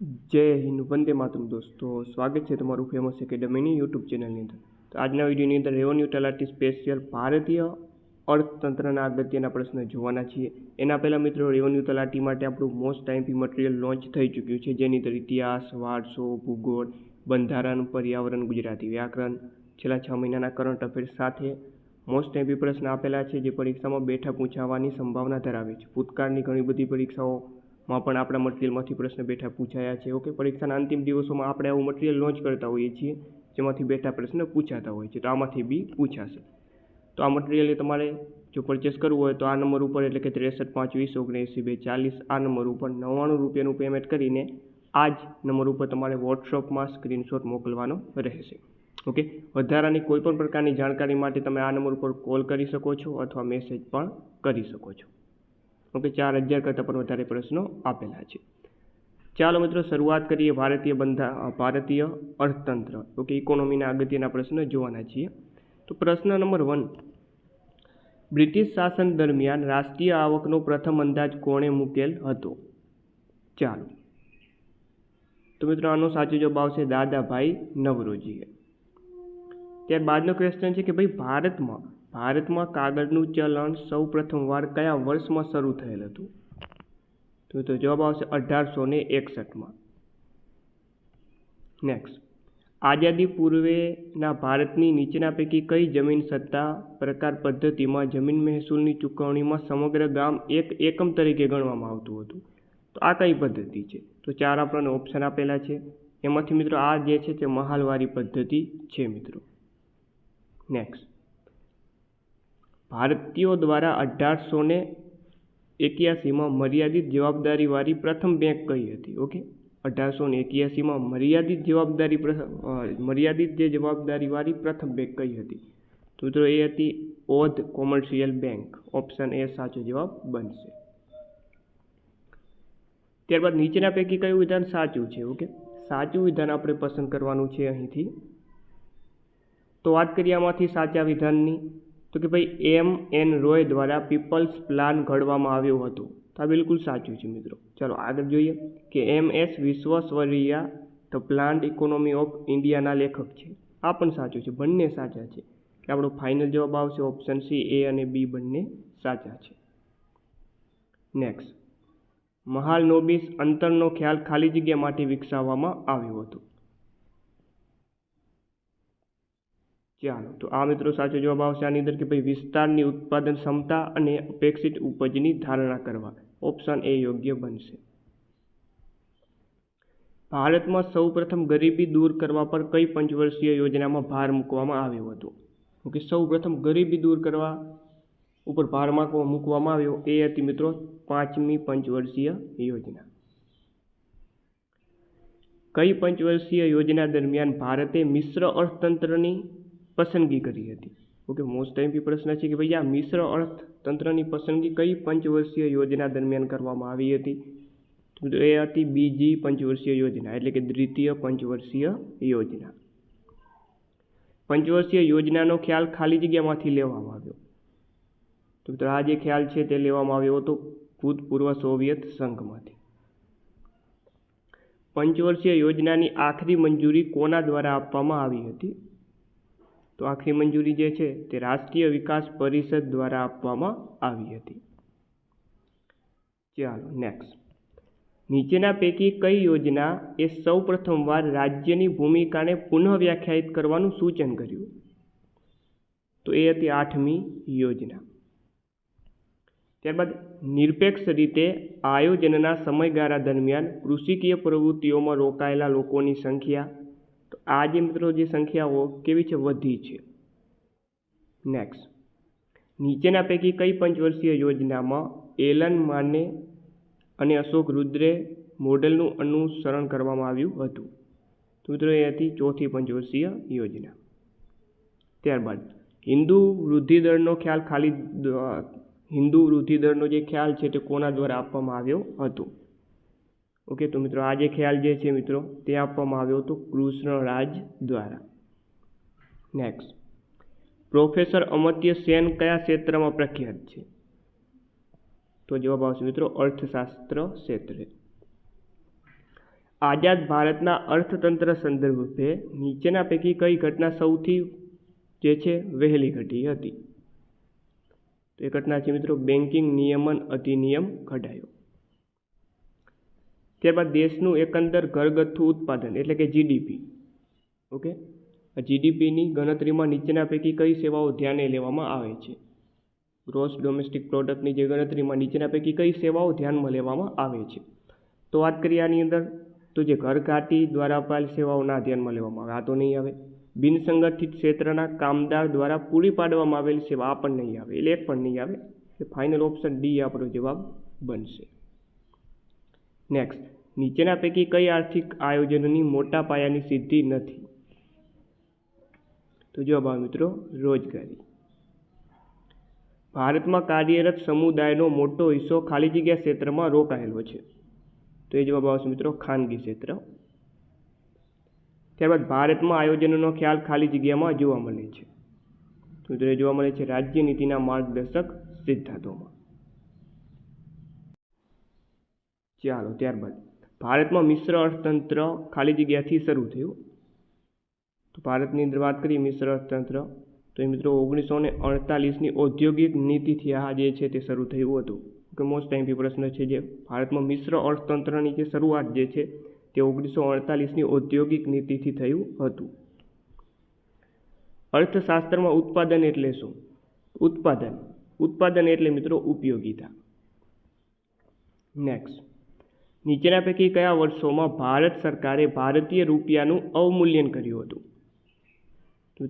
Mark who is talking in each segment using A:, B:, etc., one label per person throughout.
A: જય હિન્દ, વંદે માતરમ દોસ્તો. સ્વાગત છે તમારું ફેમસ એકેડમીની યુટ્યુબ ચેનલની અંદર. તો આજના વિડીયોની અંદર રેવન્યુ તલાટી સ્પેશિયલ ભારતીય અર્થતંત્રના અગત્યના પ્રશ્ન જોવાના છીએ. એના પહેલાં મિત્રો રેવન્યુ તલાટી માટે આપણું મોસ્ટ ટાઈમથી મટીરિયલ લોન્ચ થઈ ચૂક્યું છે. જેની અંદર ઇતિહાસ, વારસો, ભૂગોળ, બંધારણ, પર્યાવરણ, ગુજરાતી વ્યાકરણ, છેલ્લા છ મહિનાના કરંટ અફેર્સ સાથે મોસ્ટ ટાઈમથી પ્રશ્ન આપેલા છે, જે પરીક્ષામાં બેઠા પૂછાવાની સંભાવના ધરાવે છે. ભૂતકાળની ઘણી બધી પરીક્ષાઓમાં પણ આપણા મટીરિયલમાંથી પ્રશ્ન બેઠા પૂછાયા છે. ઓકે, પરીક્ષાના અંતિમ દિવસોમાં આપણે આવું મટીરિયલ લોન્ચ કરતા હોઈએ છીએ, જેમાંથી બેઠા પ્રશ્ન પૂછાતા હોય છે. તો આમાંથી બી પૂછાશે. તો આ મટીરિયલ તમારે જો પરચેસ કરવું હોય તો આ નંબર ઉપર એટલે કે ત્રેસઠ પાંચ વીસ ઓગણએંસી, બે, ચાલીસ, આ નંબર ઉપર નવ્વાણું રૂપિયાનું પેમેન્ટ કરીને આ જ નંબર ઉપર તમારે વોટ્સઅપમાં સ્ક્રીનશોટ મોકલવાનો રહેશે. ઓકે, વધારાની કોઈપણ પ્રકારની જાણકારી માટે તમે આ નંબર ઉપર કોલ કરી શકો છો અથવા મેસેજ પણ કરી શકો છો. ઓકે, ચાર હજાર કરતાં પણ વધારે પ્રશ્નો આપેલા છે. ચાલો મિત્રો, શરૂઆત કરીએ ભારતીય બંધા ભારતીય અર્થતંત્ર. ઓકે, ઇકોનોમીના અગત્યના પ્રશ્નો જોવાના છીએ. તો પ્રશ્ન નંબર વન. બ્રિટિશ શાસન દરમિયાન રાષ્ટ્રીય આવકનો પ્રથમ અંદાજ કોણે મૂકેલ હતો? ચાલો. તો મિત્રો, આનો સાચો જવાબ આવશે દાદાભાઈ નવરોજીએ. ત્યારબાદનો ક્વેશ્ચન છે કે ભાઈ, ભારતમાં ભારતમાં કાગળનું ચલણ સૌ પ્રથમવાર કયા વર્ષમાં શરૂ થયેલ હતું? તો તો જવાબ આવશે અઢારસો ને એકસઠમાં. નેક્સ્ટ આઝાદી પૂર્વેના ભારતની નીચેના પૈકી કઈ જમીન સત્તા પ્રકાર પદ્ધતિમાં જમીન મહેસૂલની ચૂકવણીમાં સમગ્ર ગામ એક એકમ તરીકે ગણવામાં આવતું હતું? તો આ કઈ પદ્ધતિ છે? તો ચાર આપણને ઓપ્શન આપેલા છે. એમાંથી મિત્રો આ જે છે તે મહાલવારી પદ્ધતિ છે મિત્રો. નેક્સ્ટ ભારતીયો દ્વારા અઢારસો ને એક્યાસીમાં મર્યાદિત જવાબદારીવાળી પ્રથમ બેંક કઈ હતી? ઓકે અઢારસો ને એક્યાસીમાં મર્યાદિત જવાબદારી મર્યાદિત જે જવાબદારીવાળી પ્રથમ બેંક કઈ હતી? તો મિત્રો એ હતી ઓધ કોમર્શિયલ બેંક. ઓપ્શન એ સાચો જવાબ બનશે. ત્યારબાદ નીચેના પૈકી કયું વિધાન સાચું છે? ઓકે સાચું વિધાન આપણે પસંદ કરવાનું છે અહીંથી. તો વાત કરીએ આમાંથી સાચા વિધાનની. તો કે ભાઈ એમ એન રોય દ્વારા પીપલ્સ પ્લાન ઘડવામાં આવ્યું હતું. તો આ બિલકુલ સાચું છે મિત્રો. ચાલો આગળ જોઈએ કે M S Visvesvaraya the planned economy of ઇન્ડિયાના લેખક છે. આ પણ સાચું છે. બંને સાચા છે. કે આપણો ફાઇનલ જવાબ આવશે ઓપ્શન સી, એ અને બી બંને સાચા છે. નેક્સ્ટ. મહાલ નોબિસ અંતરનો ખ્યાલ ખાલી જગ્યા માટે વિકસાવવામાં આવ્યો હતો. ચાલો તો આ મિત્રો સાચો જવાબ આવશે આની અંદર કે ભાઈ વિસ્તારની ઉત્પાદન ક્ષમતા અને અપેક્ષિત ઉપજની ધારણા કરવા. ઓપ્શન એ યોગ્ય બનશે. ભારતમાં સૌપ્રથમ ગરીબી દૂર કરવા પર કઈ પંચવર્ષીય યોજનામાં ભાર મૂકવામાં આવ્યો હતો? ઓકે, સૌપ્રથમ ગરીબી દૂર કરવા ઉપર ભાર મૂકવામાં આવ્યો એ હતી મિત્રો પાંચમી પંચવર્ષીય યોજના. કઈ પંચવર્ષીય યોજના દરમિયાન ભારતે મિશ્ર અર્થતંત્રની પસંદગી કરી હતી. ઓકે મોસ્ટ ટાઈમ પ્રશ્ન છે કે ભાઈ આ મિશ્ર અર્થતંત્રની પસંદગી કઈ પંચવર્ષીય યોજના દરમિયાન કરવામાં આવી હતી? તો એ હતી બીજી પંચવર્ષીય યોજના, એટલે કે દ્વિતીય પંચવર્ષીય યોજના. પંચવર્ષીય યોજનાનો ખ્યાલ ખાલી જગ્યામાંથી લેવામાં આવ્યો. તો મિત્રો, આ જે ખ્યાલ છે તે લેવામાં આવ્યો હતો ભૂતપૂર્વ સોવિયત સંઘમાંથી. પંચવર્ષીય યોજનાની આખરી મંજૂરી કોના દ્વારા આપવામાં આવી હતી? તો આખરી મંજૂરી જે છે તે રાષ્ટ્રીય વિકાસ પરિષદ દ્વારા આપવામાં આવી હતી. ચાલો નેક્સ્ટ નીચેના પૈકી કઈ યોજના એ સૌ પ્રથમવાર રાજ્યની ભૂમિકાને પુનઃ વ્યાખ્યાયિત કરવાનું સૂચન કર્યું? તો એ હતી આઠમી યોજના. ત્યારબાદ નિરપેક્ષ રીતે આયોજનના સમયગાળા દરમિયાન કૃષિકીય પ્રવૃત્તિઓમાં રોકાયેલા લોકોની સંખ્યા તો જે મિત્રો જે સંખ્યાઓ કેવી છે? વધી છે. નેક્સ્ટ નીચેના પૈકી કઈ પંચવર્ષીય યોજનામાં એલન માને અને અશોક રુદ્રે મોડેલનું અનુસરણ કરવામાં આવ્યું હતું? તો મિત્રો એ હતી ચોથી પંચવર્ષીય યોજના. ત્યારબાદ, હિન્દુ વૃદ્ધિદળનો ખ્યાલ ખાલી હિન્દુ વૃદ્ધિદળનો જે ખ્યાલ છે તે કોના દ્વારા આપવામાં આવ્યો હતો? ઓકે, તો મિત્રો આ જે ખ્યાલ જે છે મિત્રો, તે આપવામાં આવ્યો હતો કૃષ્ણરાજ દ્વારા. નેક્સ્ટ પ્રોફેસર અમર્ત્ય સેન કયા ક્ષેત્રમાં પ્રખ્યાત છે? તો જવાબ આવશે મિત્રો અર્થશાસ્ત્ર ક્ષેત્રે. આઝાદ ભારતના અર્થતંત્ર સંદર્ભે નીચેના પૈકી કઈ ઘટના સૌથી જે છે વહેલી ઘટી હતી? તો એ ઘટના છે મિત્રો બેન્કિંગ નિયમન અધિનિયમ ઘડાયો ત્યારબાદ દેશનું એકંદર ઘરગથ્થુ ઉત્પાદન, એટલે કે જીડીપી ઓકે? જીડીપીની ગણતરીમાં નીચેના પૈકી કઈ સેવાઓ ધ્યાને લેવામાં આવે છે? ગ્રોસ ડોમેસ્ટિક પ્રોડક્ટની જે ગણતરીમાં નીચેના પૈકી કઈ સેવાઓ ધ્યાનમાં લેવામાં આવે છે? તો વાત કરીએ આની અંદર, તો જે ઘરઘાટી દ્વારા અપાયેલ સેવાઓ ના ધ્યાનમાં લેવામાં આવે. આ તો નહીં આવે. બિનસંગઠિત ક્ષેત્રના કામદાર દ્વારા પૂરી પાડવામાં આવેલી સેવા આ પણ નહીં આવે. એટલે એક પણ નહીં આવે. એટલે ફાઇનલ ઓપ્શન ડી આપણો જવાબ બનશે. નેક્સ્ટ નીચેના પૈકી કઈ આર્થિક આયોજનની મોટા પાયાની સિદ્ધિ નથી? તો જવાબ આવે મિત્રો, રોજગારી. ભારતમાં કાર્યરત સમુદાયનો મોટો હિસ્સો ખાલી જગ્યા ક્ષેત્રમાં રોકાયેલો છે. તો એ જવાબ આવશે મિત્રો, ખાનગી ક્ષેત્ર. ત્યારબાદ ભારતમાં આયોજનોનો ખ્યાલ ખાલી જગ્યામાં જોવા મળે છે. મિત્રો એ જોવા મળે છે રાજ્ય નીતિના માર્ગદર્શક સિદ્ધાંતોમાં. ચાલો, ત્યારબાદ. ભારતમાં મિશ્ર અર્થતંત્ર ખાલી જગ્યાથી શરૂ થયું. તો ભારતની અંદર વાત કરીએ મિશ્ર અર્થતંત્ર, તો એ મિત્રો ઓગણીસો ને અડતાલીસની ઔદ્યોગિક નીતિથી આ જે છે તે શરૂ થયું હતું. કે મોસ્ટ ટાઈમથી પ્રશ્ન છે જે ભારતમાં મિશ્ર અર્થતંત્રની જે શરૂઆત જે છે તે ઓગણીસો અડતાલીસની ઔદ્યોગિક નીતિથી થયું હતું. અર્થશાસ્ત્રમાં ઉત્પાદન એટલે શું? ઉત્પાદન. ઉત્પાદન એટલે મિત્રો ઉપયોગિતા. નેક્સ્ટ નીચેના પૈકી કયા વર્ષોમાં ભારત સરકારે ભારતીય રૂપિયાનું અવમૂલ્યન કર્યું હતું?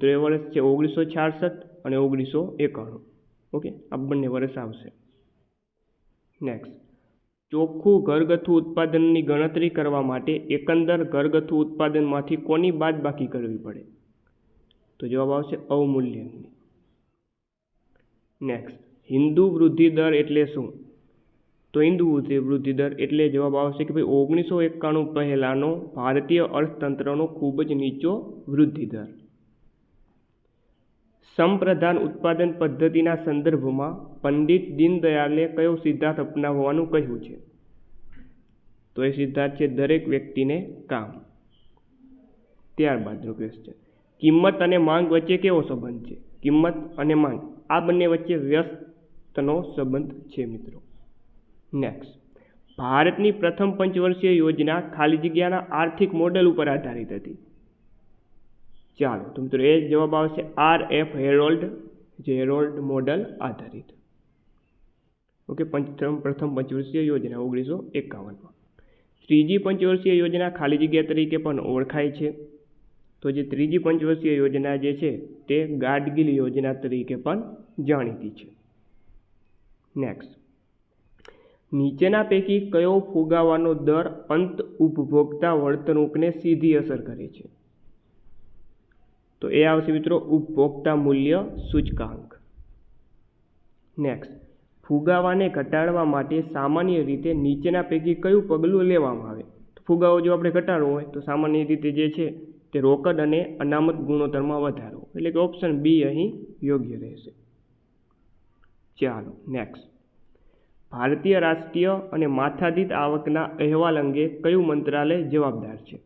A: તો એ વર્ષ છે ઓગણીસો છાસઠ અને ઓગણીસો એકાણું. ઓકે? આ બંને વર્ષ આવશે. નેક્સ્ટ ચોખ્ખું ઘરગથ્થુ ઉત્પાદનની ગણતરી કરવા માટે એકંદર ઘરગથ્થુ ઉત્પાદનમાંથી કોની બાદબાકી કરવી પડે? તો જવાબ આવશે અવમૂલ્યનની. નેક્સ્ટ હિન્દુ વૃદ્ધિ દર એટલે શું? તો હિન્દુ વૃદ્ધિ દર એટલે જવાબ આવશે કે ભાઈ ઓગણીસો એકાણું પહેલાંનો ભારતીય અર્થતંત્રનો ખૂબ જ નીચો વૃદ્ધિ દર. સંપ્રધાન ઉત્પાદન પદ્ધતિના સંદર્ભમાં પંડિત દીનદયાળે કયો સિદ્ધાંત અપનાવવાનું કહ્યું છે? તો એ સિદ્ધાંત છે દરેક વ્યક્તિને કામ. ત્યારબાદનો ક્વેશ્ચન કિંમત અને માંગ વચ્ચે કેવો સંબંધ છે? કિંમત અને માંગ. આ બંને વચ્ચે વ્યસ્તનો સંબંધ છે મિત્રો. નેક્સ્ટ ભારતની પ્રથમ પંચવર્ષીય યોજના ખાલી જગ્યાના આર્થિક મોડેલ ઉપર આધારિત હતી. ચાલો, તો મિત્રો, એ જવાબ આવશે આર એફ હેરોલ્ડ જે હેરોલ્ડ મોડલ આધારિત. ઓકે પંચમ, પ્રથમ પંચવર્ષીય યોજના, ઓગણીસો એકાવનમાં. ત્રીજી પંચવર્ષીય યોજના ખાલી જગ્યા તરીકે પણ ઓળખાય છે. તો જે ત્રીજી પંચવર્ષીય યોજના જે છે, તે ગાડગીલ યોજના તરીકે પણ જાણીતી છે. નેક્સ્ટ નીચેના પૈકી કયો ફુગાવાનો દર અંત ઉપભોક્તા વર્તણૂકને સીધી અસર કરે છે? તો એ આવશે મિત્રો ઉપભોક્તા મૂલ્ય સૂચકાંક. નેક્સ્ટ ફુગાવાને ઘટાડવા માટે સામાન્ય રીતે નીચેના પૈકી કયું પગલું લેવામાં આવે? તો ફુગાવો જો આપણે ઘટાડવો હોય, તો સામાન્ય રીતે જે છે તે રોકડ અને અનામત ગુણોત્તરમાં વધારો. એટલે કે ઓપ્શન બી અહીં યોગ્ય રહેશે. ચાલો નેક્સ્ટ ભારતીય રાષ્ટ્રીય અને માથાદીઠ આવકના અહેવાલ અંગે કયું મંત્રાલય જવાબદાર છે?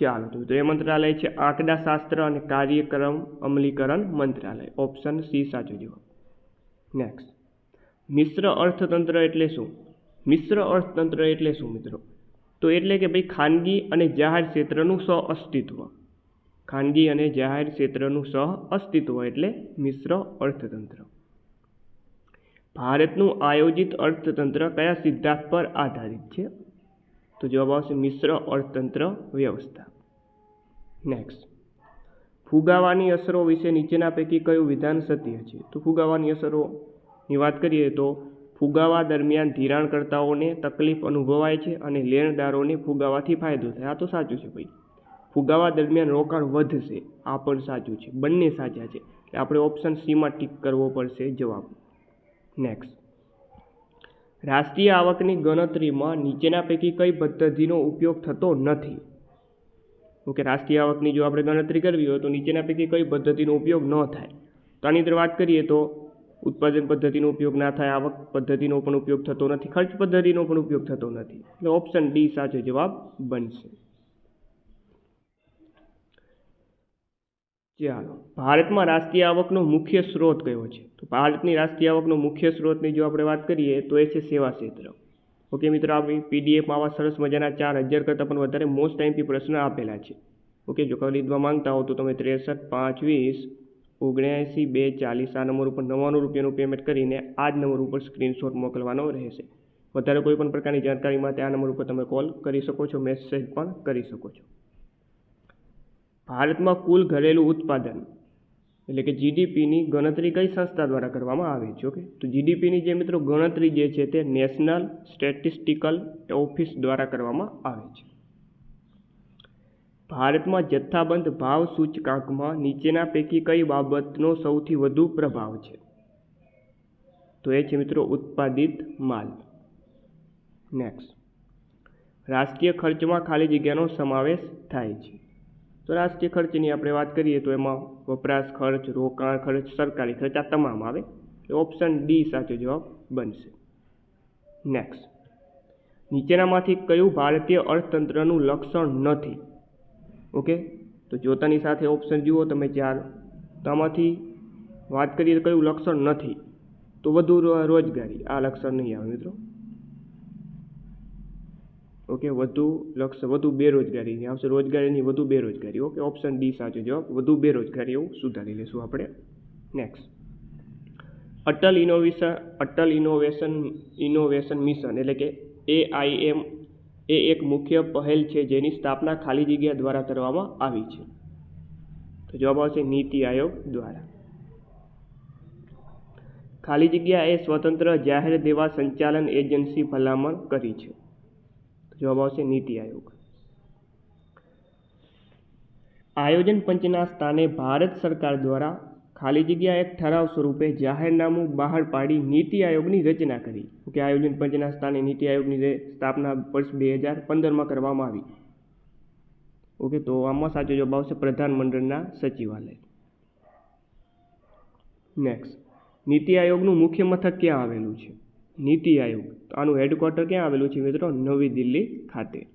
A: ચાલો, તો એ મંત્રાલય છે આંકડાશાસ્ત્ર અને કાર્યક્રમ અમલીકરણ મંત્રાલય. ઓપ્શન સી સાચો જવાબ. નેક્સ્ટ મિશ્ર અર્થતંત્ર એટલે શું? મિશ્ર અર્થતંત્ર એટલે શું મિત્રો? તો એટલે કે ભાઈ ખાનગી અને જાહેર ક્ષેત્રનું સહ અસ્તિત્વ ખાનગી અને જાહેર ક્ષેત્રનું સહ અસ્તિત્વ એટલે મિશ્ર અર્થતંત્ર. ભારતનું આયોજિત અર્થતંત્ર કયા સિદ્ધાંત પર આધારિત છે? તો જવાબ આવશે મિશ્ર અર્થતંત્ર વ્યવસ્થા. નેક્સ્ટ ફુગાવાની અસરો વિશે નીચેના પૈકી કયું વિધાન સત્ય છે? તો ફુગાવાની અસરોની વાત કરીએ તો ફુગાવા દરમિયાન ધિરાણકર્તાઓને તકલીફ અનુભવાય છે અને લેણદારોને ફુગાવાથી ફાયદો થાય. આ તો સાચું છે ભાઈ. ફુગાવા દરમિયાન રોકાણ વધશે. આ પણ સાચું છે. બંને સાચા છે. એટલે આપણે ઓપ્શન સીમાં ટીક કરવો પડશે જવાબ. નેક્સ્ટ રાષ્ટ્રીય આવકની ગણતરીમાં નીચેના પૈકી કઈ પદ્ધતિનો ઉપયોગ થતો નથી? ઓકે, રાષ્ટ્રીય આવકની જો આપણે ગણતરી કરવી હોય તો નીચેના પૈકી કઈ પદ્ધતિનો ઉપયોગ ન થાય. તો આની અંદર વાત કરીએ તો ઉત્પાદન પદ્ધતિનો ઉપયોગ ના થાય, આવક પદ્ધતિનો પણ ઉપયોગ થતો નથી, ખર્ચ પદ્ધતિનો પણ ઉપયોગ થતો નથી. એટલે ઓપ્શન ડી સાચો જવાબ બનશે. ચાલો ભારતમાં રાષ્ટ્રીય આવકનો મુખ્ય સ્ત્રોત કયો છે? તો ભારતની રાષ્ટ્રીય આવકનો મુખ્ય સ્ત્રોતની જો આપણે વાત કરીએ, તો એ છે સેવા ક્ષેત્ર. ઓકે મિત્રો, આપણી પીડીએફમાં આવા સરસ મજાના ચાર હજાર કરતાં પણ વધારે મોસ્ટ ટાઈમથી પ્રશ્ન આપેલા છે. ઓકે, જો ખરીદવા માંગતા હો તો તમે ત્રેસઠ પાંચ વીસ ઓગણ્યાએંસી બે, ચાલીસ, આ નંબર ઉપર નવ્વાણું રૂપિયાનું પેમેન્ટ કરીને આ જ નંબર ઉપર સ્ક્રીનશોટ મોકલવાનો રહેશે. વધારે કોઈ પણ પ્રકારની જાણકારી માટે આ નંબર ઉપર તમે કોલ કરી શકો છો મેસેજ પણ કરી શકો છો. ભારતમાં કુલ ઘરેલું ઉત્પાદન, એટલે કે જીડીપીની ગણતરી કઈ સંસ્થા દ્વારા કરવામાં આવે છે? ઓકે તો જીડીપીની જે મિત્રો ગણતરી જે છે તે નેશનલ સ્ટેટિસ્ટિકલ ઓફિસ દ્વારા કરવામાં આવે છે. ભારતમાં જથ્થાબંધ ભાવ સૂચકાંકમાં નીચેના પૈકી કઈ બાબતનો સૌથી વધુ પ્રભાવ છે? તો એ છે મિત્રો ઉત્પાદિત માલ. નેક્સ્ટ રાષ્ટ્રીય ખર્ચમાં ખાલી જગ્યાનો સમાવેશ થાય છે. તો રાષ્ટ્રીય ખર્ચની આપણે વાત કરીએ તો એમાં વપરાશ ખર્ચ, રોકાણ ખર્ચ, સરકારી ખર્ચ આ તમામ આવે. એટલે ઓપ્શન ડી સાચો જવાબ બનશે. નેક્સ્ટ નીચેનામાંથી કયું ભારતીય અર્થતંત્રનું લક્ષણ નથી? ઓકે તો જોતાની સાથે ઓપ્શન જુઓ તમે ચાર. તો આમાંથી વાત કરીએ તો કયું લક્ષણ નથી? તો વધુ રોજગારી. આ લક્ષણ નહીં આવે મિત્રો. ઓકે વધુ લક્ષ, વધુ બેરોજગારી આવશે રોજગારીની વધુ બેરોજગારી. ઓકે ઓપ્શન ડી સાચો જવાબ, વધુ બેરોજગારી એવું સુધારી લઈશું આપણે. Next Atal innovation Atal innovation innovation mission એટલે કે એઆઈએમ એ એક મુખ્ય પહેલ છે જેની સ્થાપના ખાલી જગ્યા દ્વારા કરવામાં આવી છે. તો જવાબ આવશે નીતિ આયોગ દ્વારા. ખાલી જગ્યા એ સ્વતંત્ર જાહેર દેવા સંચાલન એજન્સી ભલામણ કરી છે. જવાબ આવશે નીતિ આયોગ. આયોજન પંચના સ્થાને ભારત સરકાર દ્વારા ખાલી જગ્યા એક ઠરાવ સ્વરૂપે જાહેરનામું બહાર પાડી નીતિ આયોગની રચના કરી. કે આયોજન પંચના સ્થાને નીતિ આયોગની સ્થાપના વર્ષ બે હજાર પંદરમાં કરવામાં આવી. ઓકે, તો આમાં સાચો જવાબ આવશે પ્રધાનમંડળના સચિવાલય. નેક્સ્ટ નીતિ આયોગનું મુખ્ય મથક ક્યાં આવેલું છે? નીતિ આયોગ. આનું હેડક્વાર્ટર ક્યાં આવેલું છે મિત્રો? નવી દિલ્હી ખાતે.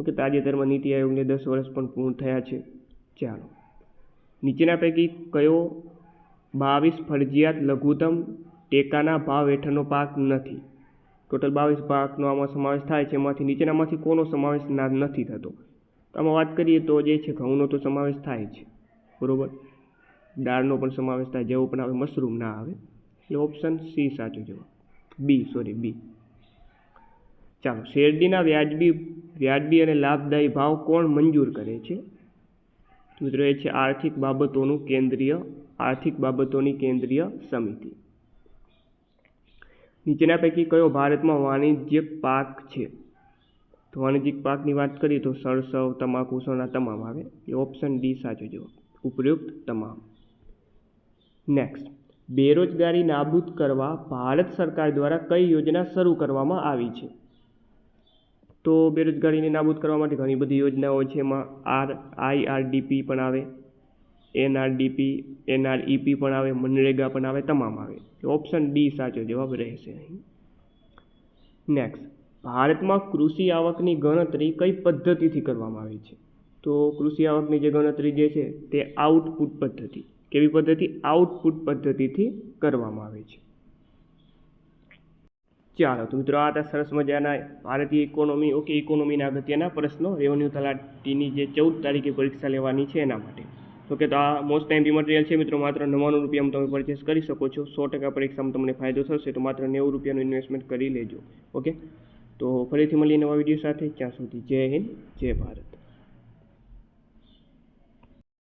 A: ઓકે તાજેતરમાં નીતિ આયોગને દસ વર્ષ પણ પૂર્ણ થયા છે. ચાલો. નીચેના પૈકી કયો બાવીસ ફરજિયાત લઘુત્તમ ટેકાના ભાવ હેઠળનો પાક નથી? ટોટલ બાવીસ પાકનો આમાં સમાવેશ થાય છે. એમાંથી નીચેનામાંથી કોનો સમાવેશ ના, નથી થતો? આમાં વાત કરીએ તો જે છે ઘઉંનો તો સમાવેશ થાય છે બરોબર? દાળનો પણ સમાવેશ થાય. જેવો પણ આવે, મશરૂમ ના આવે. એટલે ઓપ્શન સી સાચો જવાબ. B sorry B. ચાલો, શેરડીના વ્યાજબી વ્યાજબી અને લાભદાયી ભાવ કોણ મંજૂર કરે છે? મિત્રો, એ છે આર્થિક બાબતોનું કેન્દ્રીય, આર્થિક બાબતોની કેન્દ્રીય સમિતિ. નીચેના પૈકી કયો ભારતમાં વાણિજ્યક પાક છે? તો વાણિજ્યિક પાકની વાત કરીએ તો સરસવ તમાકુ, સોના તમામ આવે. એ ઓપ્શન ડી સાચો જવાબ. ઉપયુક્ત તમામ. નેક્સ્ટ બેરોજગારી નાબૂદ કરવા ભારત સરકાર દ્વારા કઈ યોજના શરૂ કરવામાં આવી છે? તો બેરોજગારીને નાબૂદ કરવા માટે ઘણી બધી યોજનાઓ છે. એમાં આર આઈઆરડીપી પણ આવે એનઆરડીપી એનઆરઈપી પણ આવે, મનરેગા પણ આવે, તમામ આવે. ઓપ્શન ડી સાચો જવાબ રહેશે અહીં. નેક્સ્ટ ભારતમાં કૃષિ આવકની ગણતરી કઈ પદ્ધતિથી કરવામાં આવે છે? તો કૃષિ આવકની જે ગણતરી જે છે તે આઉટપુટ પદ્ધતિ. કેવી પદ્ધતિ? આઉટપુટ પદ્ધતિથી કરવામાં આવે છે. ચાલો તો મિત્રો, આ હતા સરસ મજાના ભારતીય ઇકોનોમી ઓકે ઇકોનોમીના અગત્યના પ્રશ્નો. રેવન્યુ તલાટીની જે ચૌદ તારીખે પરીક્ષા લેવાની છે એના માટે. ઓકે તો આ મોસ્ટ ટાઈમથી મટીરિયલ છે મિત્રો, માત્ર નવ્વાણું રૂપિયામાં તમે પરચેસ કરી શકો છો. સો ટકા પરીક્ષામાં તમને ફાયદો થશે, તો માત્ર નેવું રૂપિયાનું ઇન્વેસ્ટમેન્ટ કરી લેજો. ઓકે તો ફરીથી મળીએ નવા વીડિયો સાથે. ત્યાં સુધી જય હિન્દ, જય ભારત.